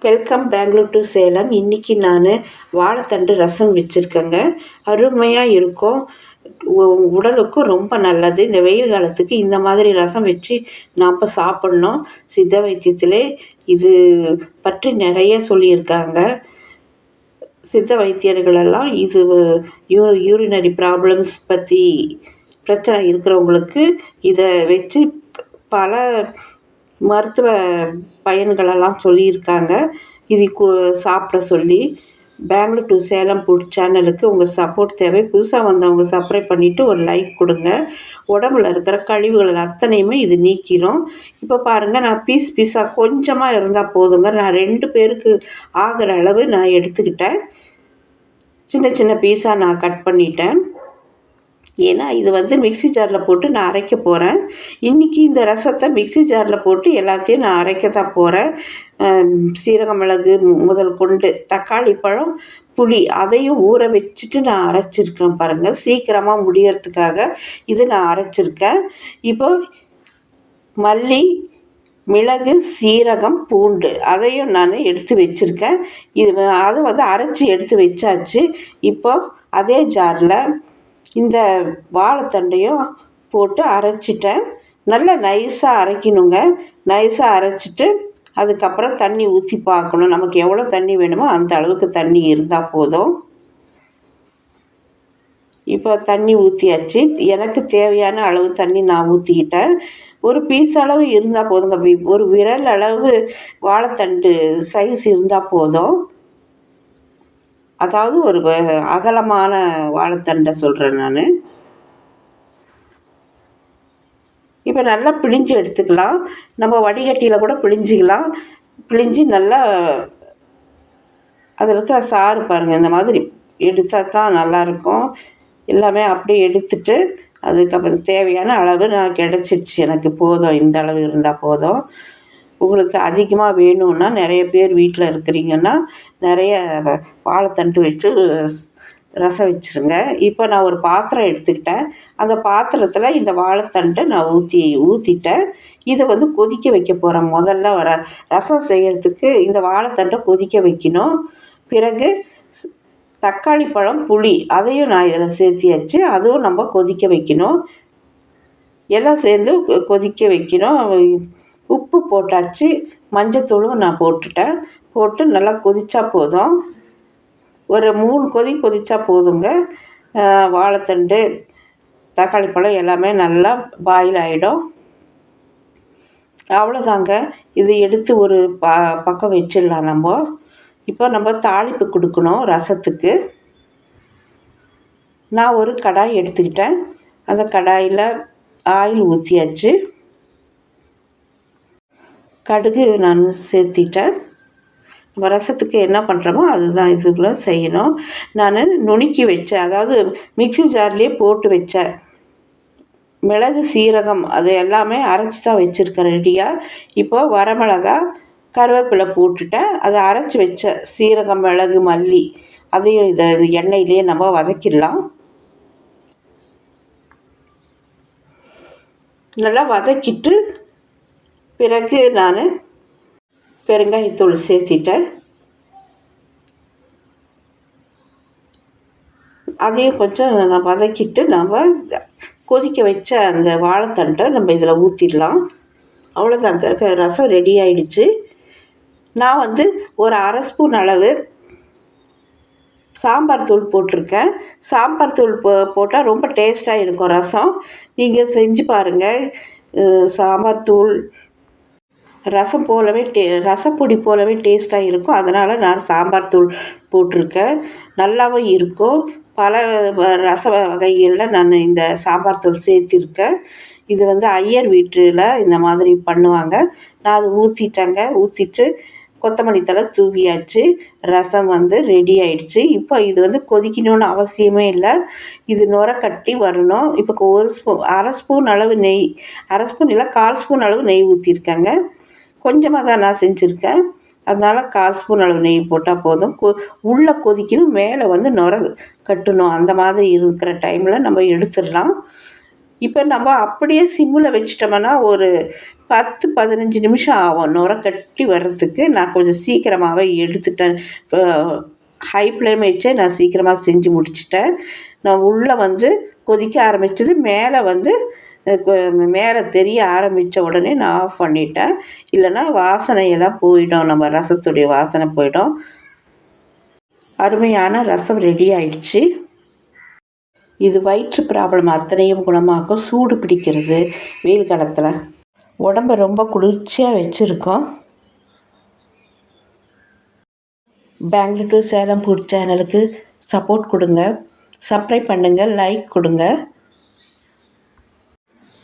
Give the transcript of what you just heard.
Welcome Bangalore to Salem இன்றைக்கி நான் வாழைத்தண்டு ரசம் வச்சுருக்கேங்க. அருமையாக இருக்கும். உ- உடலுக்கும் ரொம்ப நல்லது. இந்த வெயில் காலத்துக்கு இந்த மாதிரி ரசம் வச்சு நாம் சாப்பிட்ணும். சித்த வைத்தியத்திலே இது பற்றி நிறைய சொல்லியிருக்காங்க. சித்த வைத்தியர்களெல்லாம் இது யூ யூரினரி ப்ராப்ளம்ஸ் பற்றி பிரச்சனை இருக்கிறவங்களுக்கு இதை வச்சு பல மருத்துவ பயன்களெல்லாம் சொல்லியிருக்காங்க. இது கு சாப்பிட சொல்லி பெங்களூர் டு சேலம் ஃபுட் சேனலுக்கு உங்கள் சப்போர்ட் தேவை. புதுசாக வந்தவங்க சப்ஸ்கிரைப் பண்ணிவிட்டு ஒரு லைக் கொடுங்க. உடம்புல இருக்கிற கழிவுகள் அத்தனையுமே இது நீக்கிடும் இப்போ பாருங்கள் நான் பீஸ் பீஸாக கொஞ்சமாக இருந்தால் போதுங்க. நான் ரெண்டு பேருக்கு ஆகிற அளவு நான் எடுத்துக்கிட்டேன். சின்ன சின்ன பீஸாக நான் கட் பண்ணிட்டேன். ஏன்னா இது வந்து மிக்ஸி ஜாரில் போட்டு நான் அரைக்க போகிறேன் இன்றைக்கி இந்த ரசத்தை மிக்ஸி ஜாரில் போட்டு எல்லாத்தையும் நான் அரைக்க தான் போகிறேன் சீரக மிளகு முதல் கொண்டு தக்காளி பழம் புளி அதையும் ஊற வச்சுட்டு நான் அரைச்சிருக்கேன் பாருங்கள் சீக்கிரமாக முடியறதுக்காக இது நான் அரைச்சிருக்கேன். இப்போ மல்லி மிளகு சீரகம் பூண்டு அதையும் நான் எடுத்து வச்சுருக்கேன். இது அதை வந்து அரைச்சி எடுத்து வச்சாச்சு. இப்போ அதே ஜாரில் இந்த வாழைத்தண்டையும் போட்டு அரைச்சிட்டேன். நல்லா நைஸாக அரைக்கணுங்க. நைஸாக அரைச்சிட்டு அதுக்கப்புறம் தண்ணி ஊற்றி பார்க்கணும். நமக்கு எவ்வளோ தண்ணி வேணுமோ அந்த அளவுக்கு தண்ணி இருந்தால் போதும். இப்போ தண்ணி ஊற்றியாச்சு எனக்கு தேவையான அளவு தண்ணி நான் ஊற்றிக்கிட்டேன் ஒரு பீஸ் அளவு இருந்தால் போதுங்க. ஒரு விரல் அளவு வாழைத்தண்டு சைஸ் இருந்தால் போதும். அதாவது ஒரு அகலமான வாழைத்தண்டை சொல்கிறேன் நான். இப்போ நல்லா பிழிஞ்சு எடுத்துக்கலாம். நம்ம வடிகட்டியில் கூட பிழிஞ்சிக்கலாம். பிழிஞ்சு நல்லா அதில் இருக்கிற சாறு பாருங்கள் இந்த மாதிரி எடுத்தால் தான் நல்லாயிருக்கும். எல்லாமே அப்படியே எடுத்துட்டு அதுக்கப்புறம் தேவையான அளவு நான் கிடச்சிருச்சு. எனக்கு போதும் இந்த அளவு இருந்தால் போதும். உங்களுக்கு அதிகமாக வேணும்னா நிறைய பேர் வீட்டில் இருக்கிறீங்கன்னா நிறைய வாழைத்தண்டு வச்சு ரசம் வச்சுருங்க. இப்போ நான் ஒரு பாத்திரம் எடுத்துக்கிட்டேன். அந்த பாத்திரத்தில் இந்த வாழைத்தண்டை நான் ஊற்றி ஊற்றிட்டேன் இதை வந்து கொதிக்க வைக்க போகிறேன் முதல்ல வர ரசம் செய்கிறதுக்கு இந்த வாழைத்தண்டை கொதிக்க வைக்கணும். பிறகு தக்காளி பழம் புளி அதையும் நான் இதில் சேர்த்தியாச்சு அதுவும் நம்ம கொதிக்க வைக்கணும். எல்லாம் சேர்ந்து கொ- கொதிக்க வைக்கணும். உப்பு போட்டாச்சு. மஞ்சத்தூளும் நான் போட்டுட்டேன். போட்டு நல்லா கொதிச்சா போதும். ஒரு மூணு கொதி கொதிச்சா போதுங்க. வாழைத்தண்டு தக்காளி பழம் எல்லாமே நல்லா பாயில் ஆகிடும் அவ்வளோதாங்க இது எடுத்து ஒரு ப பக்கம் வச்சிடலாம் நம்ம. இப்போ நம்ம தாளிப்பு கொடுக்கணும் ரசத்துக்கு. நான் ஒரு கடாய் எடுத்துக்கிட்டேன். அந்த கடாயில் ஆயில் ஊற்றியாச்சு கடுகு நான் சேர்த்திட்டேன். நம்ம ரசத்துக்கு என்ன பண்ணுறோமோ அதுதான் இதுக்குள்ளே செய்யணும். நான் நுணுக்கி வச்சேன். அதாவது மிக்சி ஜார்லேயே போட்டு வச்சேன். மிளகு சீரகம் அது எல்லாமே அரைச்சி தான் வச்சுருக்கேன் ரெடியாக இப்போ வரமிளகா கருவேப்பிலை போட்டுட்டேன். அதை அரைச்சி வச்ச சீரகம் மிளகு மல்லி அதையும் இதை இது எண்ணெயிலேயே நம்ம வதக்கிடலாம். நல்லா வதக்கிட்டு பிறகு நான் பெருங்காயத்தூள் சேர்த்திட்டேன். அதையும் கொஞ்சம் நான் வதக்கிட்டு நம்ம கொதிக்க வச்ச அந்த வாழைத்தண்டை நம்ம இதில் ஊற்றிடலாம் அவ்வளோதாங்க. க- ரசம் ரெடி ஆயிடுச்சு. நான் வந்து ஒரு அரை ஸ்பூன் அளவு சாம்பார் தூள் போட்டிருக்கேன். சாம்பார் தூள் போ போட்டால் ரொம்ப டேஸ்ட்டாக இருக்கும் ரசம். நீங்கள் செஞ்சு பாருங்கள் சாம்பார் தூள் ரசம் போலவே டே ரசப்பொடி போலவே டேஸ்ட்டாக இருக்கும். அதனால் நான் சாம்பார் தூள் போட்டிருக்கேன். நல்லாவும் இருக்கும். பல வ- ரச வகைகளில் நான் இந்த சாம்பார் தூள் சேர்த்திருக்கேன். இது வந்து ஐயர் வீட்டில் இந்த மாதிரி பண்ணுவாங்க. நான் அது ஊற்றிட்டேங்க ஊற்றிட்டு கொத்தமல்லி தழை தூவியாச்சு. ரசம் வந்து ரெடி ஆயிடுச்சு. இப்போ இது வந்து கொதிக்கணும்னு அவசியமே இல்லை. இது நுர கட்டி வரணும். இப்போ ஒரு ஸ்பூன் அரை ஸ்பூன் அளவு நெய் அரை ஸ்பூன் இல்லை கால் ஸ்பூன் அளவு நெய் ஊற்றிருக்கேங்க கொஞ்சமாக தான் நான் செஞ்சுருக்கேன். அதனால் கால் ஸ்பூன் அளவு நெய் போட்டால் போதும். கொ உள்ளே கொதிக்கணும் மேலே வந்து நுர கட்டணும். அந்த மாதிரி இருக்கிற டைமில் நம்ம எடுத்துடலாம். இப்போ நம்ம அப்படியே சிம்மில் வச்சிட்டோம்னா ஒரு பத்து பதினஞ்சு நிமிஷம் ஆகும் நுர கட்டி வர்றதுக்கு. நான் கொஞ்சம் சீக்கிரமாகவே எடுத்துட்டேன். ஹை ஃப்ளேம் வச்சே நான் சீக்கிரமாக செஞ்சு முடிச்சிட்டேன். நான் உள்ளே வந்து கொதிக்க ஆரம்பித்தது மேலே வந்து மேலே தெரிய ஆரம்பித்த உடனே நான் ஆஃப் பண்ணிட்டேன். இல்லைன்னா வாசனையெல்லாம் போயிடும். நம்ம ரசத்துடைய வாசனை போயிடும். அருமையான ரசம் ரெடி ஆயிடுச்சு. இது வயிற்று ப்ராப்ளம் அத்தனையும் குணமாக்கும். சூடு பிடிக்கிறது வெயில் காலத்தில். உடம்ப ரொம்ப குளிர்ச்சியாக வச்சுருக்கோம். பெங்களூர் டு சேலம் ஃபுட் சேனலுக்கு சப்போர்ட் கொடுங்க. சப்ஸ்கிரைப் பண்ணுங்கள் லைக் கொடுங்க.